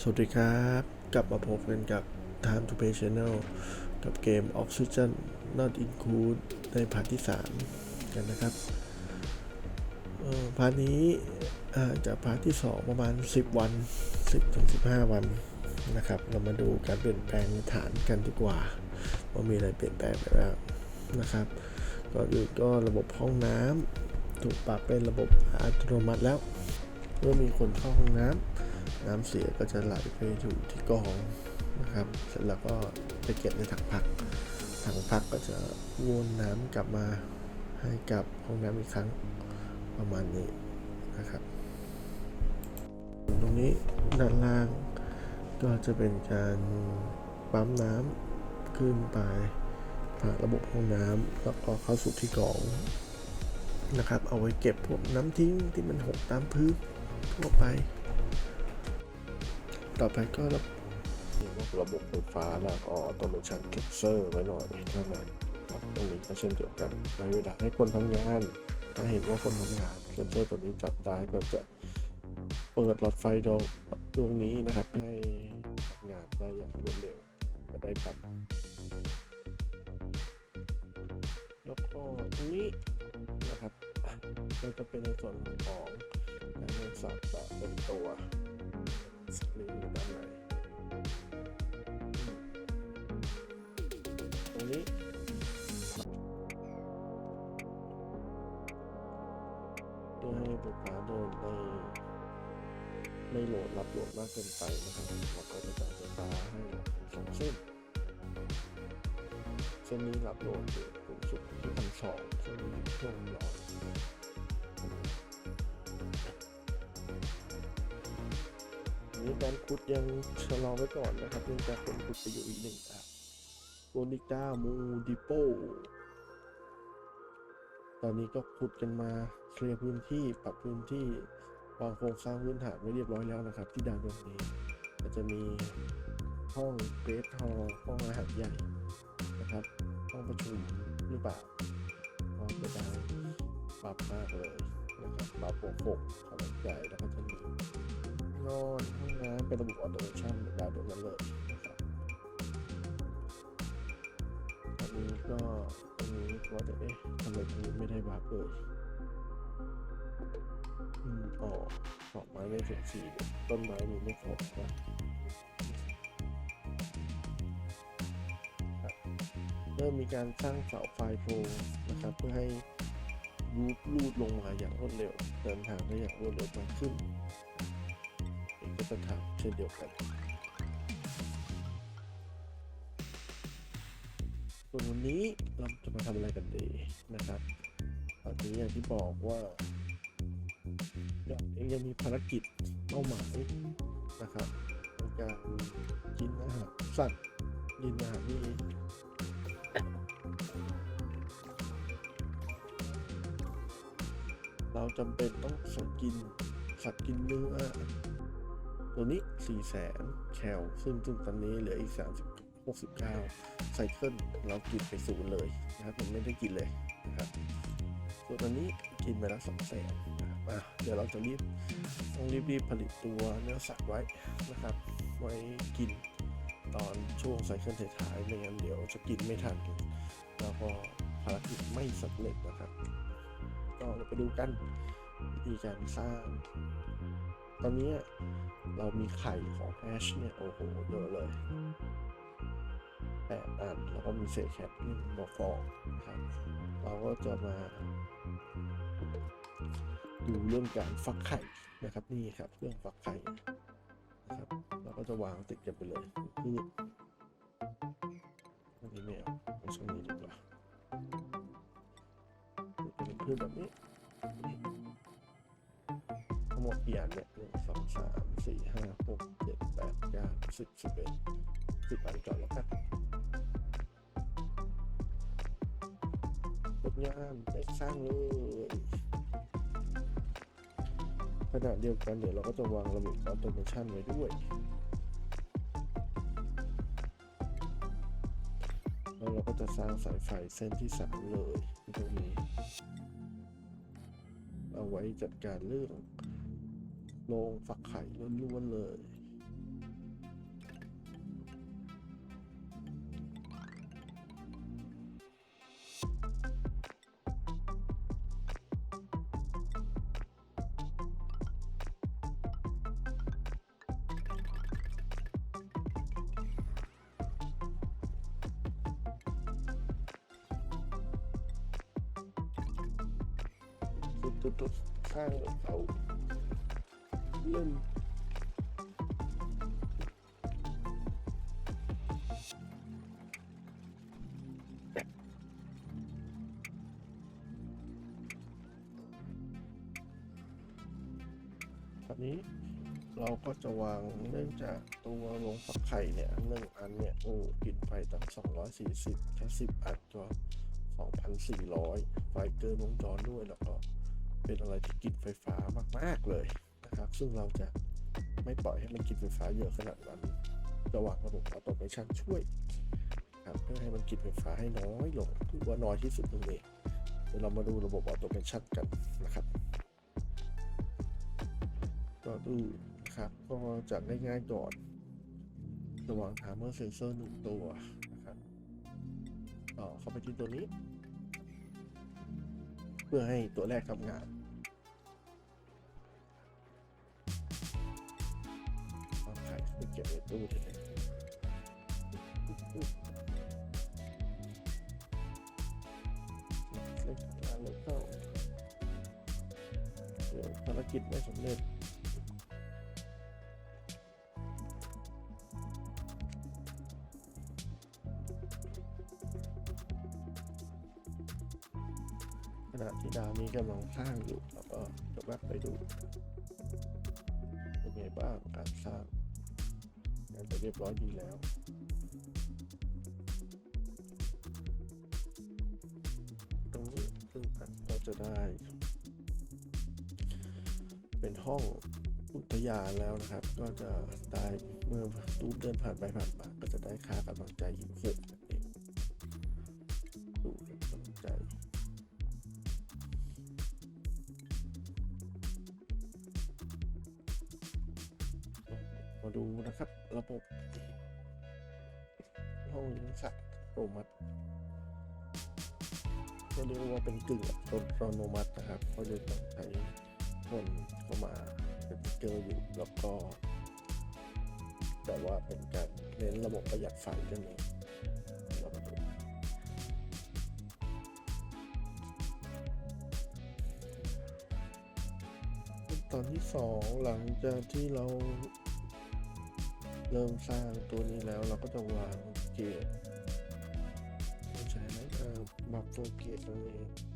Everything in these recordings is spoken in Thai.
สวัสดีครับ กลับมาพบกันกับ Time to Pay Channel กับเกม Oxygen Not Include ในพาร์ทที่ 3 กันนะครับพาร์ทนี้จากพาร์ทที่ 2 ประมาณ 10 วัน 10ถึง15 วันนะครับ เรามาดูการเปลี่ยนแปลงในฐานกันดีกว่า ว่ามีอะไรเปลี่ยนแปลงไปบ้างนะครับก่อนอื่นก็ระบบห้องน้ำถูกปรับเป็นระบบอัตโนมัติแล้ว เมื่อมีคนเข้าห้องน้ำ น้ำเสียก็จะไหลไปอยู่ที่กองนะครับเสร็จแล้วก็ไปเก็บในถังพัก ถังพักก็จะวนน้ำกลับมาให้กับห้องน้ำอีกครั้งประมาณนี้นะครับ ตรงนี้ด้านล่างก็จะเป็นการปั๊มน้ำขึ้นไปผ่านระบบห้องน้ำแล้วก็เข้าสู่ที่กองนะครับ เอาไว้เก็บพวกน้ำทิ้งที่มันหกตามพื้นทั่วไป ต่อไปก็ระบบระบบไฟฟ้าแล้วก็ออโตเมชันเก็บเซอร์ไว้หน่อยเท่านั้นครับตรงนี้ก็เช่นเดียวกันในเวลาให้คนทำงาน ถ้าเห็นว่าคนทำงานเซนเซอร์ตัวนี้จับได้ก็จะเปิดหลอดไฟดวงดวงนี้นะครับให้งานได้อย่างรวดเร็วก็ได้ครับแล้วก็ตรงนี้นะครับก็จะเป็นในส่วนของการเงินสัตว์แบบเป็นตัว นี่ด้านในตรงนี้เพื่อให้ไฟฟ้าเดินไม่ไม่โหลดรับโหลดมากเกินไปนะครับเราก็จะจ่ายไฟฟ้าให้สองเส้นเส้นนี้รับโหลดอยู่สูงสุดที่พันสองเส้นนี้ช่วงร้อย นนี้การขุดยังชะลอไว้ก่อนนะครับเนื่องจากผมขุดไปอยู่อีกหนึ่งอะโบนิก้ามูดิโปตอนนี้ก็ขุดกันมาเคลียร์พื้นที่ปรับพื้นที่วางโครงสร้างพื้นฐานไว้เรียบร้อยแล้วนะครับ ที่ดาวดวงนี้ก็จะมีห้องเกรทฮอลห้องอาหารใหญ่นะครับ ห้องประชุมหรือเปล่าห้องจะได้ปรับมากเลยนะครับปรับโปร่งโปร่งขนาดใหญ่แล้วก็จะมี นอนห้องน้ำเป็นระบบออโตเมชันดาวดวกันเลยนะครับอันนี้ก็อันนี้ว่าจะเอ๊ะทำไมตรงนี้ไม่ได้วาร์เลยอืมอ๋อดอไม้ไม่เสร็จสีเลยต้นไม้มีไม่ครบนะครับเริ่มมีการสร้างเสาไฟโพนะครับ เพื่อให้รูปลูดลงมาอย่างรวดเร็ว เดินทางได้อย่างรวดเร็วมากขึ้น เองก็จะทำเช่นเดียวกันส่วนวันนี้เราจะมาทำอะไรกันดีนะครับ ตอนนี้อย่างที่บอกว่าเดี๋ยวเองยังมีภารกิจเป้าหมายนะครับในการกินอาหารสัตว์กินอาหารนี่เราจำเป็นต้องสัตว์กินสัตว์กินเนื้อ ตัวนี้4แสนแคลซึ่งซึ่งตอนนี้เหลืออีก 30 69 ไซเคิลเรากินไปศูนย์เลยนะครับมันไม่ได้กินเลยนะครับส่วนตอนนี้กินไปแล้ว2แสนนะครับอะเดี๋ยวเราจะรีบต้องรีบรีบผลิตตัวเนื้อสัตว์ไว้นะครับ ไว้กินตอนช่วงไซเคิลท้ายๆไม่งั้นเดี๋ยวจะกินไม่ทันแล้วก็ภารกิจไม่สำเร็จนะครับ ก็เราไปดูกันวิธีการสร้าง ตอนนี้ เรามีไข่ของแอชเนี่ย โอ้โหเยอะเลยแปดอันแล้วก็มีเศษแคทหนึ่งมาฟองนะครับเราก็จะมาดูเรื่องการฟักไข่นะครับนี่ครับเรื่องฟักไข่นะครับเราก็จะวางติดกันไปเลยพืชอันนี้ไม่เอาเอาช่องนี้ดีกว่าเป็นพืชแบบนี้ทั้งหมดกี่อันเนี่ยหนึ่งสองสาม สี่ห้าหกเจ็ดแปดเก้าสิบสิบเอ็ดสิบอันก่อนแล้วกันกดงานได้สร้างเลยขณะเดียวกันเดี๋ยวเราก็จะวางระบบออโตเมชันไว้ด้วยแล้วเราก็จะสร้างสายไฟเส้นที่สามเลยตรงนี้ เอาไว้จัดการเรื่อง โรงฝักไข่ล้วนๆเลย จุดๆสร้างเสา เล่นตอนนี้เราก็จะวางเนื่องจากตัวลงฟักไข่เนี่ยหนึ่งอันเนี่ยโอ้กินไฟตั้ง240แค่10 อันก็ 2,400 ไฟเกินวงจรด้วยแล้วก็เป็นอะไรที่กินไฟฟ้ามาก ๆ เลย นะครับ ซึ่งเราจะไม่ปล่อยให้มันกินไฟฟ้าเยอะขนาดนั้นจะหว่างระบบออโตเมชันช่วยครับเพื่อให้มันกินไฟฟ้าให้น้อยลงถือว่าน้อยที่สุดตรงนี้เดี๋ยวเรามาดูระบบออโตเมชันกันนะครับก็ดูนะครับก็จะง่ายๆก่อน ระหว่าง timer sensor หนึ่งตัวนะครับต่อเข้าไปที่ตัวนี้ เพื่อให้ตัวแรกทำงาน เก็บในตู้เลยเล่นงานเลยเข้าเดี๋ยวภารกิจไม่สำเร็จขณะที่ดาวนี้กำลังสร้างอยู่แล้ว บร้อยดีแล้ว ตรงนี้ซึ่งเราจะได้ เป็นห้องอุทยานแล้วนะครับ ก็จะได้เมื่อตูเดินผ่านไปผ่านมาก็จะได้ค่ากำลังใจอยู่หกนั่นเองดูเป็นกำลังใจมาดูนะครับ ระบบ ห้องเลี้ยงสัตว์อัตโนมัติก็เรียกว่าเป็นกึ่งอัตโนมัตินะครับเพราจะต้องใช้คนเข้ามาเป็นเกอร์อยู่แล้วก็ แต่ว่าเป็นการเน้นระบบประหยัดไฟนั่นเองเรามาดูตอนที่สองหลังจากที่เรา เริ่มสร้างตัวนี้แล้วเราก็จะวางเกียร์ใช้ไหมเออบัฟเฟอร์เกตนั่นเองว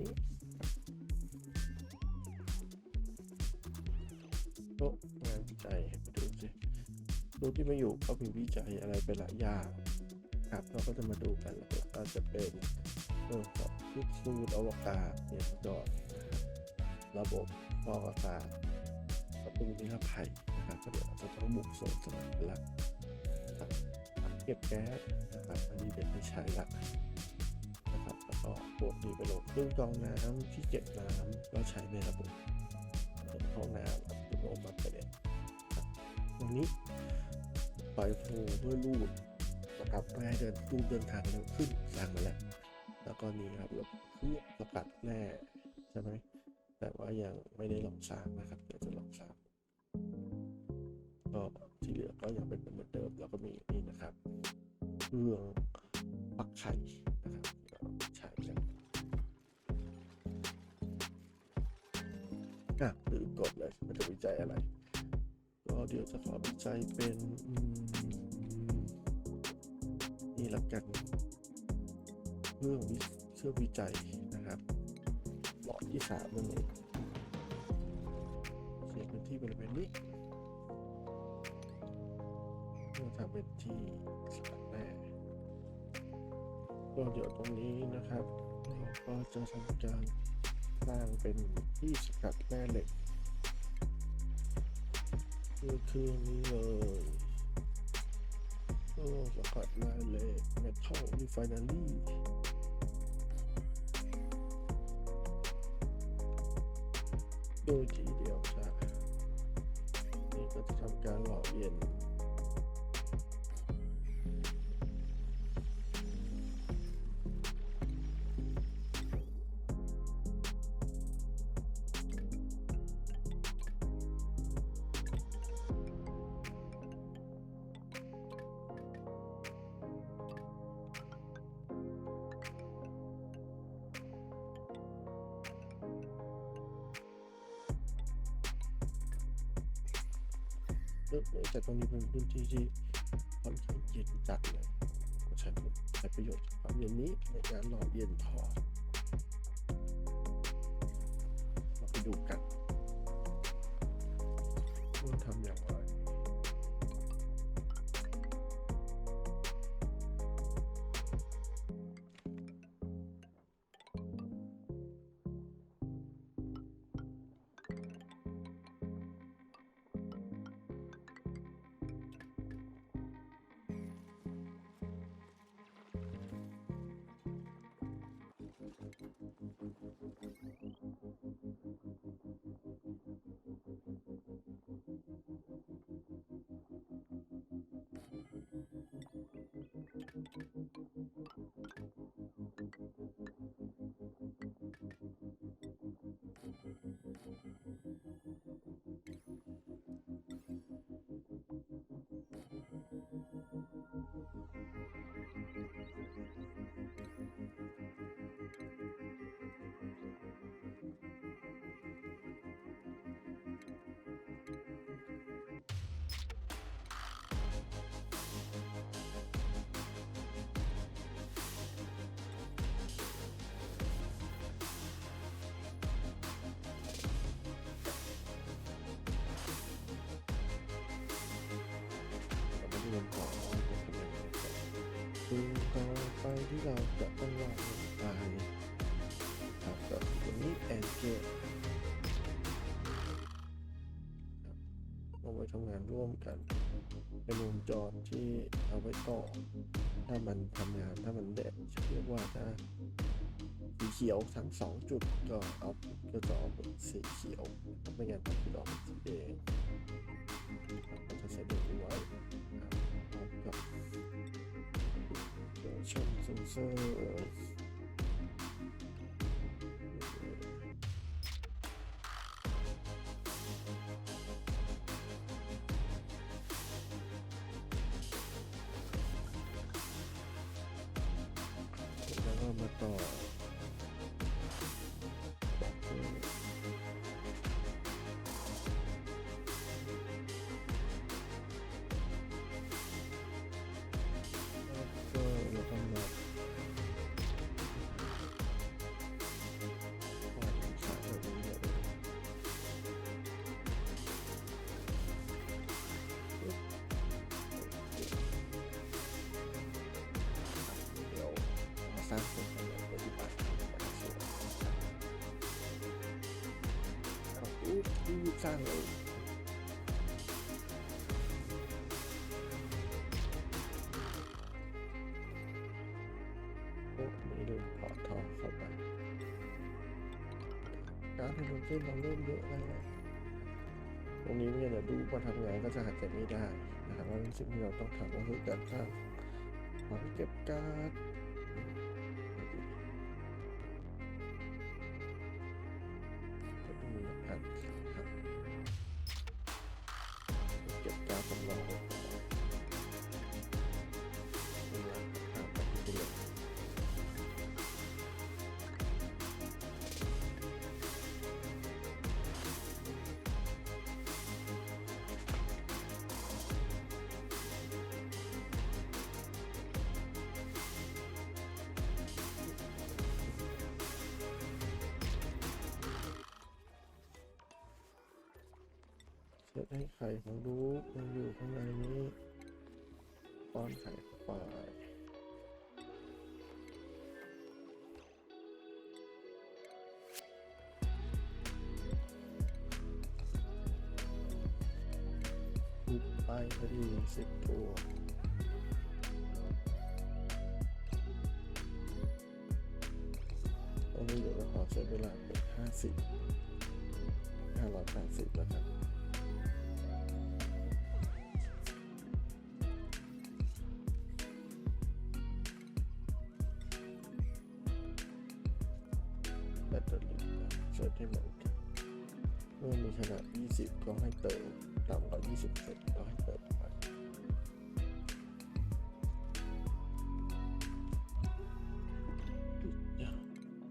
นี้โต๊ะงานวิจัยมาดูสิรูปที่มาอยู่ก็มีวิจัยอะไรไปหลายอย่างครับเราก็จะมาดูกันแล้วก็จะเป็นเรื่องของชุดสูดอวกาศเนี่ยจอดระบบฟอกอากาศประตูนิรภัยนะครับก็เดี๋ยวเราจะต้องบุกโซนสนามละครับเก็บแก๊สนะครับอันนี้เดี๋ยวไม่ใช้ละ วก็พวกนี้ไปลงเครื่องกรองน้ำที่เก็บน้ำก็ใช้ในระบบห้องน้ำอัตโนมัติไปเลยครับตรงนี้ปล่อยโฟด้วยลูดนะครับเพื่อให้เดินลูดเดินทางเร็วขึ้นสร้างมาแล้ว แล้วก็นี่ครับรถเครื่องสกัดแร่ใช่ไหมแต่ว่ายังไม่ได้ลองสร้างนะครับเดี๋ยวจะลองสร้างก็ที่เหลือก็ยังเป็นเหมือนเดิมแล้วก็มีนี่นะครับเครื่องปักไข่ เลยมันจอะไร ก็เดี๋ยวจะขอวิจัยเป็นนี่ละกันเรื่องวิเครื่องวิจัยนะครับหลอดที่สามนั่นเองเขียนพื้นที่บริเวณนี้เพื่อทำเป็นที่สกัดแร่ก็เดี๋ยวตรงนี้นะครับเราก็จะทำการสร้างเป็นที่สกัดแร่เหล็ก คือคืนนี้เลยก็สกัดแร่เล็กเมทัลรีไฟนารี่โดยทีเดียวจ้ะนี่ก็จะทำการหล่อเย็น เนื่องจากตรงนี้เป็นพื้นที่ที่ค่อนข้างเย็นจัดเลยก็ใช้ใช้ประโยชน์จากความเย็นนี้ในการหล่อเย็นทอเราไปดูกัน Thank you. เราไม่ได้เรียนต่อว่าจะทำยังไงต่อคือต่อไปที่เราจะต้องวางลงไปครับกับตัวนี้แอนเกตเอาไว้ทำงานร่วมกันเป็นวงจรที่เอาไว้ต่อ ถ้ามันทำงานถ้ามันแดดจะเรียกว่าถ้าสีเขียวทั้งสองจุดก็เอาก็จะออกเป็นสีเขียวไม่งั้นมันจะออกเป็นสีแดงก็จะใส่เด็กไว้ ช่องเ bastante. โอ้ไม่ลืมพอทองเข้าไปการให้ลงเส้นเราเริ่มเยอะแล้วตรงนี้เนี่ยเดี๋ยวดูว่าทำงานก็จะหาเก็บไม่ได้นะครับว่าสิ่งที่เราต้องทำก็คือการสร้างหอเก็บการ์ด เช็ดให้ไข่ของลูกมันอยู่ข้างในนี้ป้อนไข่เข้าไปทุบไปพอดีสิบตัวตรงนี้เดี๋ยวเราขอใช้เวลาเป็นห้าสิบห้าร้อยแปดสิบแล้วครับ ตให้เหมือนกัน เมื่อมีขนาด 20 ก็ให้เติมต่ำกว่า 20เซตก็ให้เติมไป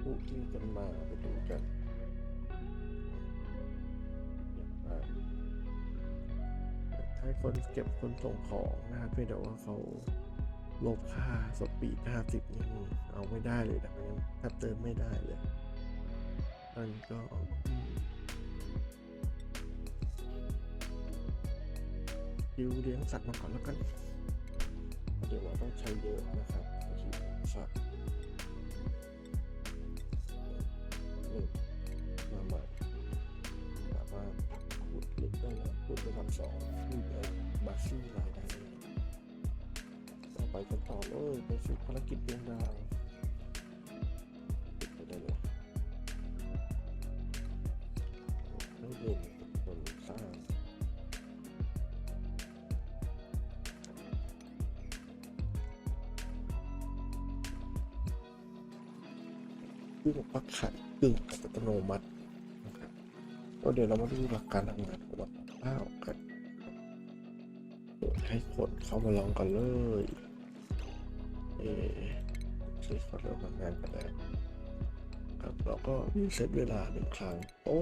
พูดที่กันมาไปดูกันให้คนเก็บคนส่งของนะครับเพียงแต่ว่าเขาลบค่าสปีด50นี่เอาไม่ได้เลยนะมันแทบเติมไม่ได้เลย มันก็ดิวเลี้ยงสัตว์มาก่อนแล้วกัน เดี๋ยวเราต้องใช้เยอะนะครับโอเคสัตว์นึ่งมาใหม่สามารถขุดเล็กได้แล้วขุดระดับสองขุดได้บาซี่รายได้เลยต่อไปกันต่อเลยไปสู่ภารกิจดวงดาว เดี๋ยวเรามาดูหลักการทำงานของมันข้าวกันให้คนเข้ามาลองกันเลย เอใช้เขาเริ่มทำงานกันแล้วครับเราก็รีเซ็ตเวลาหนึ่งครั้งโอ้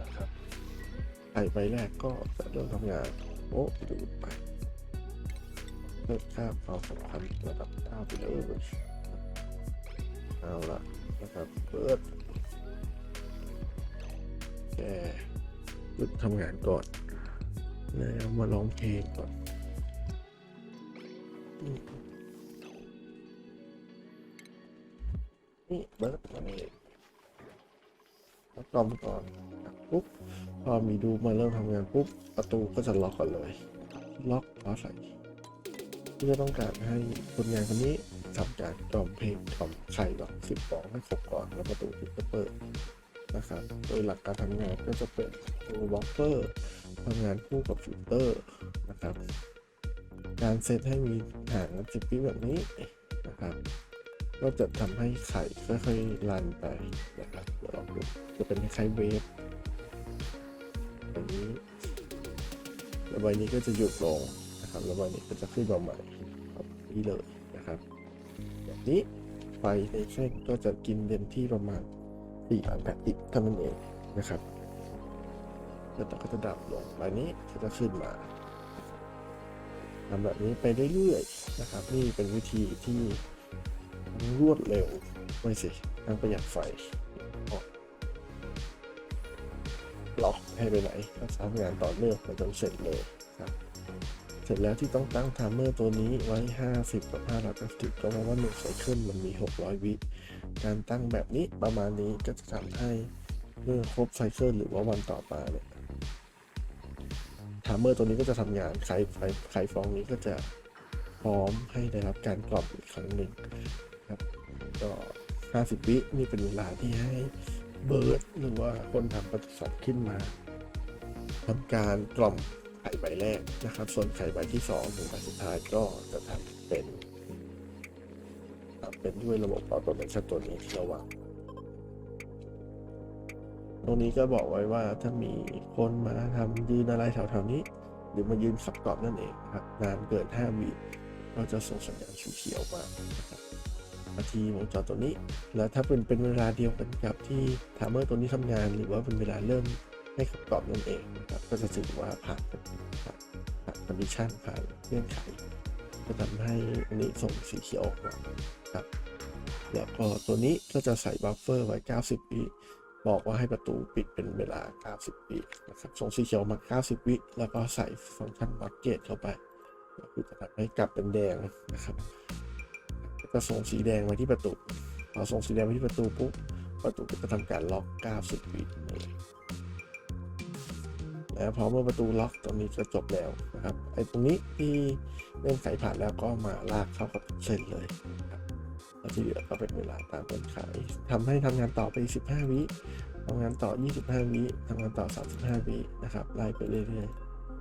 นะครับไข่ใบแรกก็จะเริ่มทำงานโอ้ดูไปเพิ่มค่าความสำคัญระดับเก้าไปเลยเอาละนะครับเปิดแก หยุดทำงานก่อนแล้วมาร้องเพลงก่อนนี่เบิร์ดมาเลยแล้วตอมก่อนปุ๊บพอมีดูมาเริ่มทำงานปุ๊บประตูก็จะล็อกก่อนเลย ล็อกฟ้าใส่เพื่อต้องการให้คนงานคนนี้ทำการกล่อมเพลงกล่อมไข่ดอกสิบฟองให้ครบก่อนแล้วประตูถึงจะเปิด นะครับ โดยหลักการทำงานก็จะเป็นตัวบล็อกเกอร์ทำงานคู่กับฟิลเตอร์นะครับ การเซตให้มีหางกันสิบวิแบบนี้นะครับ ก็จะทำให้ไข่ค่อยๆรันไปนะครับเดี๋ยวลองดูจะเป็นคล้ายๆเวฟแบบนี้แล้วใบนี้ก็จะหยุดลงนะครับ แล้วใบนี้ก็จะขึ้นมาใหม่แบบนี้เลยนะครับ แบบนี้ไฟในเส้นก็จะกินเต็มที่ประมาณ 4อันแปดติเท่านั้นเองนะครับ แล้วก็จะดับลงใบบนี้ก็จะขึ้นมาทำแบบนี้ไปเรื่อยๆนะครับ นี่เป็นวิธีที่รวดเร็วไม่สิทั้งประหยัดไฟหลอกให้ไปไหนก็ทำงานต่อเนื่องไปจนเสร็จเลยครับ เสร็จแล้วที่ต้องตั้งไทม์เมอร์ตัวนี้ไว้ 50 กับ590ก็เพราะว่า1ไซเคิลมันมี 600 วิ การตั้งแบบนี้ประมาณนี้ก็จะทำให้เมื่อครบไซเคิลหรือว่าวันต่อมาเนี่ยไทม์เมอร์ตัวนี้ก็จะทำงานไขไขไขฟองนี้ก็จะพร้อมให้ได้รับการกรอบอีกครั้งหนึ่งครับก็50 วินี่เป็นเวลาที่ให้เบิร์ดหรือว่าคนทำปศุสัตว์ขึ้นมาทำการกล่อมไข่ใบแรกนะครับ ส่วนไข่ใบที่สองถึงใบสุดท้ายก็จะทำเป็น เป็นด้วยระบบออโตเมชันตัวนี้ที่เราวางตรงนี้ก็บอกไว้ว่าถ้ามีคนมาทำยืนอะไรแถวๆนี้ หรือมายืนขับกรอบนั่นเองครับนานเกิน5วิก็จะส่งสัญญาณสีเขียวมานะครับมาที่วงจรตัวนี้ แล้วถ้าเป็นเป็นเวลาเดียวกันกับที่ไทม์เมอร์ตัวนี้ทำงาน หรือว่าเป็นเวลาเริ่มให้ขับกรอบนั่นเองนะครับก็จะถือว่าผ่านผ่านผ่านคอนดิชันผ่านเงื่อนไข จะทำให้อันนี้ส่งสีเขียวออกมาครับแล้วก็ตัวนี้ก็จะใส่บัฟเฟอร์ไว้ 90 วิบอกว่าให้ประตูปิดเป็นเวลา 90 วินะครับส่งสีเขียวมา 90 วิแล้วก็ใส่ฟังก์ชันบัคเก็ตเข้าไปก็คือจะทำให้กลับเป็นแดงนะครับก็ส่งสีแดงไว้ที่ประตูพอส่งสีแดงไว้ที่ประตูปุ๊บประตูก็จะทำการล็อก 90 วิ เลยแล้วพอเมื่อประตูล็อกตรงนี้จะจบแล้วนะครับไอ้ตรงนี้ที่เล่นไขผ่านแล้วก็มาลากเข้ากับเส้นเลยนะครับแล้วที่เหลือก็เป็นเวลาตามเงื่อนไขทำให้ทำงานต่อไป 15 วิทำงานต่อ 25 วิทำงานต่อ 35 วินะครับไล่ไปเรื่อย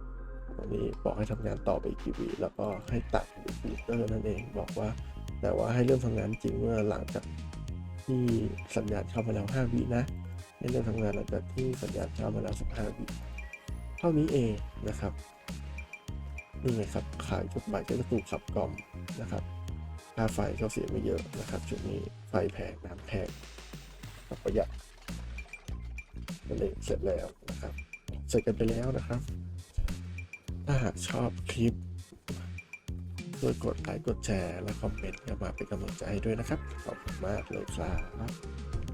ๆตรงนี้บอกให้ทำงานต่อไปกี่วิแล้วก็ให้ตัดฟิลเตอร์นั่นเองบอกว่า แต่ว่าให้เริ่มทำงานจริงเมื่อหลังจากที่สัญญาณเข้ามาแล้ว 5 วินะให้เริ่มทำงานหลังจากที่สัญญาณเข้ามาแล้ว 15 วิ ท่านี้เองนะครับนี่ไงครับขายจดหมายก็จะถูกขับกล่อมนะครับค่าไฟก็เสียไม่เยอะนะครับช่วงนี้ไฟแพงน้ำแพงประหยัดก็เลยเสร็จแล้วนะครับ เสร็จกันไปแล้วนะครับ ถ้าหากชอบคลิปช่วยกดไลค์กดแชร์และคอมเมนต์เข้ามาเป็นกำลังใจให้ด้วยนะครับ ขอบคุณมากเลยครับ